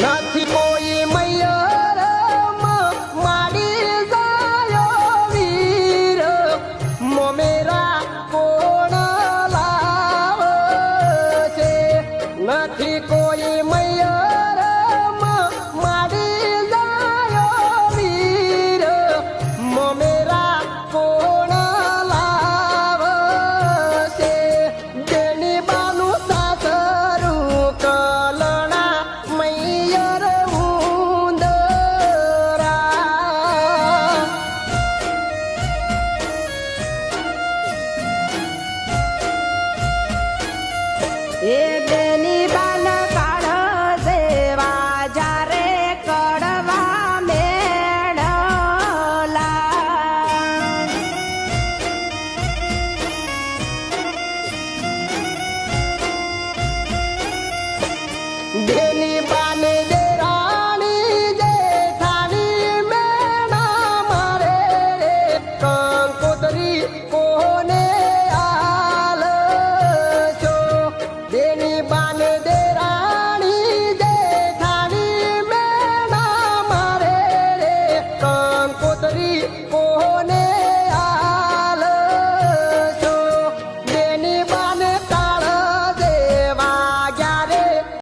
નથી કોઈ મૈયર માડી જાયો વીર. મોમેરા કોણ લાવે છે. કોઈ Yeah. মনে